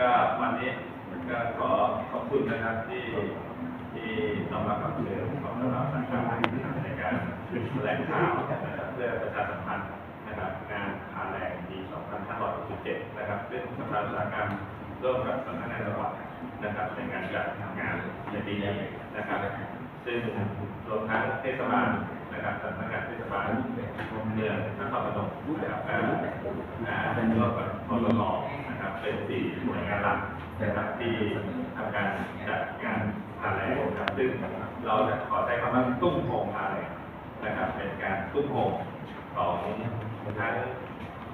ก็วันนี้ก็ขอขอบคุณนะครับที่ที่น้อมรับคำเชิญของเราสังกัดในการแถลงข่าวนะครับเพื่อประชาสัมพันธ์นะครับงานพาแรงปี 2567 นะครับซึ่งสภาอุตสาหกรรมร่วมกับสำนักงานจังหวัดนะครับในการจัดงานในปีนี้นะครับ ซึ่งรวมทั้งเทศบาลนะครับสำนักงานเทศบาลเมืองนครปฐมนะครับก็อ่าร่วมกับพลม นะครับเป็นสี่หน่วยงานหลักนะครับที่ทำการจัดงานพาแรงนะครับซึ่งเราจะขอใช้คำว่าตุ้มโฮงพาแรนะครับเป็นการตุ้มโฮงของทั้ง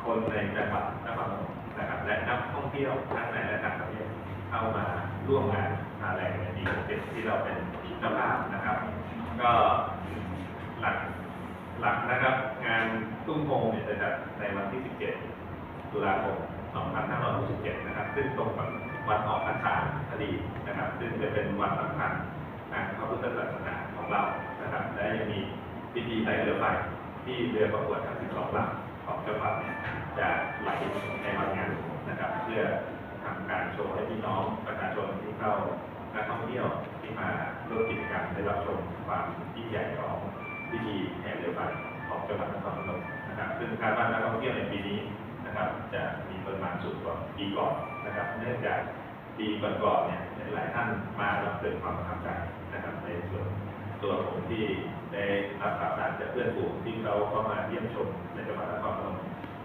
คนในจังหวัดนครปฐมนะครับและนักท่องเที่ยวทั้งในและต่างประเทศเข้ามาร่วมงานพาแรงในปี67ที่เราเป็นเจ้าภาพนะครับ ก็หลักหลักนะครับ งานตุ้มโฮงเนี่ยจะจัดในวันที่ 17 ตุลาคม 2567 นะครับ ซึ่งตรงกับวันออกพรรษาพอดีนะครับ ซึ่งจะเป็นวันสำคัญทางพระพุทธศาสนาของเรานะครับ และยังมีพิธีไต่เรือไฟที่เรือประกวดทั้ง 12ลำของจังหวัดเนี่ยจะไหลในวันงานนะครับ เพื่อทำการโชว์ให้พี่น้องประชาชนที่เข้านักท่องเที่ยวที่มาร่วมกิจกรรมได้รับชมความยิ่งใหญ่ของพิธีแห่เรือไฟของจังหวัดนครพนมนะครับ ซึ่งคาดว่านักท่องเที่ยวในปีนี้ นะครับ จะมีปริมาณสูงกว่าปีก่อนนะครับ เนื่องจากปีก่อนๆเนี่ยหลายท่านมาเราเกิดความประทับใจนะครับในส่วนตัวผมที่ได้รับข่าวสารจากเพื่อนฝูงที่เขาเข้ามาเยี่ยมชมในจังหวัดนครพนม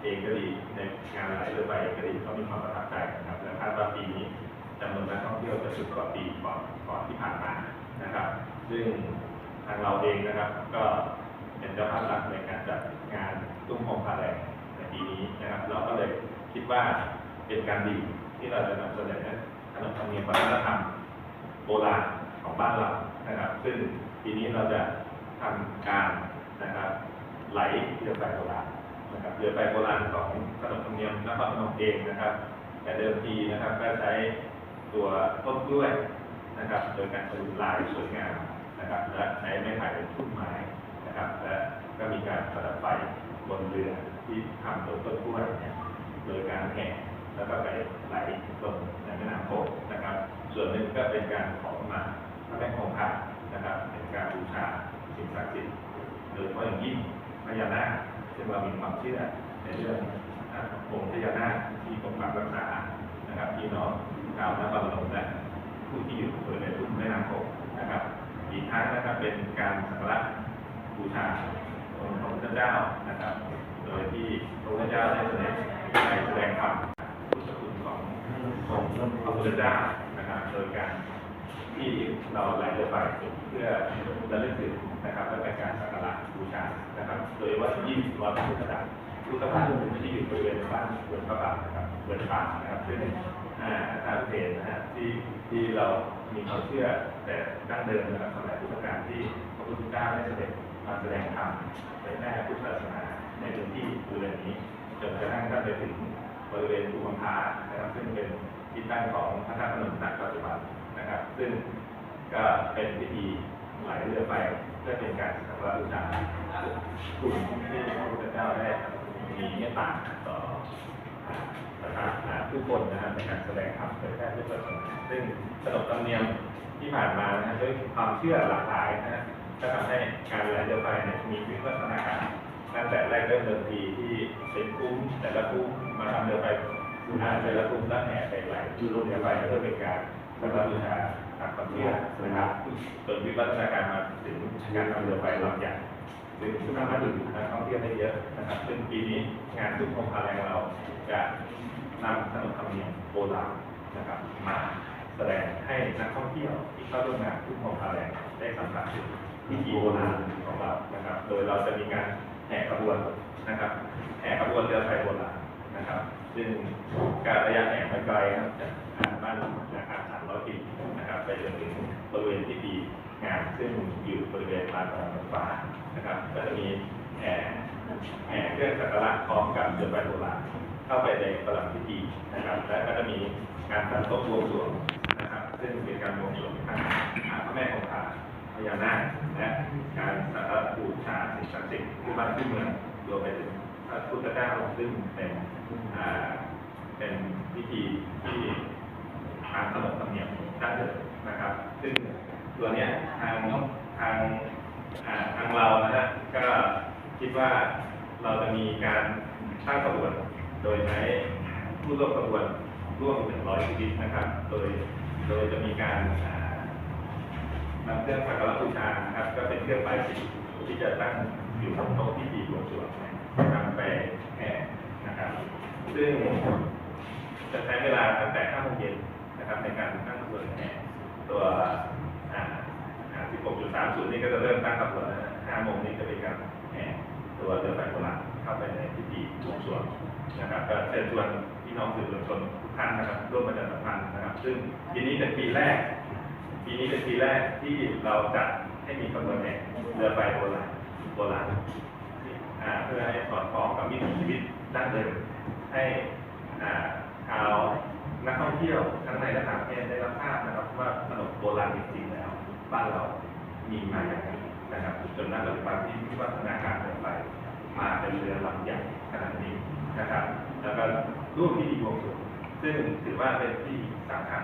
เองก็ดีในงานหลายเรือใบก็ดีเขามีความประทับใจนะครับและคาดว่าปีนี้จำนวนนักท่องเที่ยวจะสูงกว่าปีก่อนก่อนที่ผ่านมานะครับ ซึ่งทางเราเองนะครับก็เป็นเจ้าภาพหลักในการจัดงานตุ้มโฮมพาแรง ปีนี้นะครับ เราก็เลยคิดว่าเป็นการดีที่เราจะนำเสนอขนบธรรมเนียมวัฒนธรรมโบราณของบ้านเรานะครับ ซึ่งปีนี้เราจะทำการนะครับไหลเรือไฟโบราณนะครับเรือไฟโบราณของขนบธรรมเนียมนครพนมเองนะครับ แต่เดิมทีนะครับก็ใช้ตัวต้นกล้วยนะครับ โดยการประยุกต์ลายสวยงามนะครับและใช้ไม้ไผ่เป็นทุ่นไม้นะครับและ การประดับไฟบนเรือที่ทำโดยต้นกล้วยเนี่ยโดยการแห่แล้วก็ไปไหลลงในแม่น้ำโขงนะครับ ส่วนหนึ่งก็เป็นการขอมาพระแม่คงคานะครับเป็นการบูชาสิ่งศักดิ์สิทธิ์โดยเฉพาะอย่างยิ่งพญานาคซึ่งเรามีความเชื่อในเรื่องอ่าองค์พญานาคที่ปกปักรักษานะครับพี่น้องชาวนครพนมและผู้ที่อยู่บริเวณลุ่มแม่น้ำโขงนะครับอีกทั้งนะครับเป็นการสักการะบูชา ของพระพุทธเจ้านะครับ โดยที่พระพุทธเจ้าได้แสดงในแสดงธรรมพุทธคุณของของพระพุทธเจ้านะครับโดยการที่เราไหลเรือไฟเพื่อระลึกถึงนะครับและเป็นการสักการะบูชานะครับ โดยว่ายิ่งวัดพุทธบาทพุทธบาทที่อยู่บริเวณบ้านเรือนพระบาทนะครับเรือนป่านะครับซึ่งอ่าทางเพจนะฮะที่ที่เรามีความเชื่อแต่ดั้งเดิมนะครับสมัยพุทธกาลที่พระพุทธเจ้าได้เสด็จ มาแสดงธรรมเผยแพร่พุทธศาสนาในพื้นที่บริเวณนี้จนกระทั่งท่านไปถึงบริเวณภูมิพานะครับซึ่งเป็นที่ตั้งของพระธาตุพนมณปัจจุบันนะครับ ซึ่งก็เป็นพิธีไหลเรือไฟเพื่อเป็นการสักการะบูชาคุณที่พระพุทธเจ้าได้มีเมตตาต่อนะครับอ่าผู้คนนะครับในการแสดงธรรมเผยแพร่พุทธศาสนาซึ่งขนบธรรมเนียมที่ผ่านมานะฮะด้วยความเชื่อหลากหลายนะฮะ ก็ทำให้การไหลเรือไฟเนี่ยมีวิวัฒนาการตั้งแต่แรกเริ่มเดิมทีที่เป็นคุ้มแต่ละคุ้มมาทำเรือไฟอ่าแต่ละคุ้มแล้วแห่ไปไหลคือลงเรือไฟเพื่อเป็นการสักการะบูชาตามความเชื่อนะครับจนวิวัฒนาการมาถึงการทำเรือไฟลำใหญ่หรือสามารถดึงนักท่องเที่ยวได้เยอะนะครับซึ่งปีนี้งานทุกโครงการแรงเราจะนำขนบธรรมเนียมโบราณนะครับมาแสดงให้นักท่องเที่ยวที่เข้าร่วมงานทุกโครงการแรงได้สัมผัสถึง พิธีโบราณของเรานะครับ โดยเราจะมีการแห่ขบวนนะครับแห่ขบวนเรือไฟโบราณนะครับ ซึ่งการระยะแห่ไม่ไกลครับจากบ้านอาคาร300ปีนะครับไปจนถึงบริเวณที่ดีงานซึ่งอยู่บริเวณลานของรถไฟฟ้านะครับ ก็จะมีแห่แห่เครื่องสักการะพร้อมกับเรือไฟโบราณเข้าไปในประลังพิธีนะครับ และก็จะมีการตั้งโต๊ะบวงสรวงนะครับ ซึ่งเป็นการบวงสรวงทางพระแม่คงคา ญานาคและการสักการะบูชาสิ่งศักดิ์สิทธิ์ที่บ้านที่เมืองรวมไปถึงพระพุทธเจ้าซึ่งเป็นเป็นพิธีที่ทางขนบธรรมเนียมดั้งเดิมนะครับ ซึ่งตัวเนี้ยทางทางทางเรานะฮะก็คิดว่าเราจะมีการตั้งขบวนโดยใช้ผู้ร่วมขบวนร่วมหนึ่งร้อยชีวิตนะครับ โดยโดยจะมีการา เครื่องสักการะบูชานะครับ ก็เป็นเครื่องใบสีที่จะตั้งอยู่บนโต๊ะพิธีบวงสรวงนำไปแห่นะครับ ซึ่งจะใช้เวลาตั้งแต่5โมงเย็นนะครับ ในการตั้งขบวนแห่ตัว16.30 นี่ก็จะเริ่มตั้งขบวน5โมงนี้จะเป็นการแห่ตัวเรือไฟโบราณเข้าไปในพิธีบวงสรวงนะครับก็เชิญชวนพี่น้องสื่อมวลชนทุกท่านนะครับร่วมประชาสัมพันธ์นะครับ ซึ่งปีนี้เป็นปีแรก ปีนี้เป็นปีแรกที่เราจัดให้มีขบวนแห่เรือไฟโบราณโบราณเพื่อให้สอดคล้องกับวิถีชีวิตดั้งเดิมให้อ่าชาวนักท่องเที่ยวทั้งในและต่างประเทศได้รับทราบนะครับว่าขนมโบราณจริงๆแล้ว บ้านเรามีมาอย่างไรนะครับจนณปัจจุบันที่วิวัฒนาการเดินไปมาเป็นเรือลำใหญ่ขนาดนี้นะครับ แล้วก็ร่วมพิธีวงสรวงซึ่งถือว่าเป็นที่สำคัญ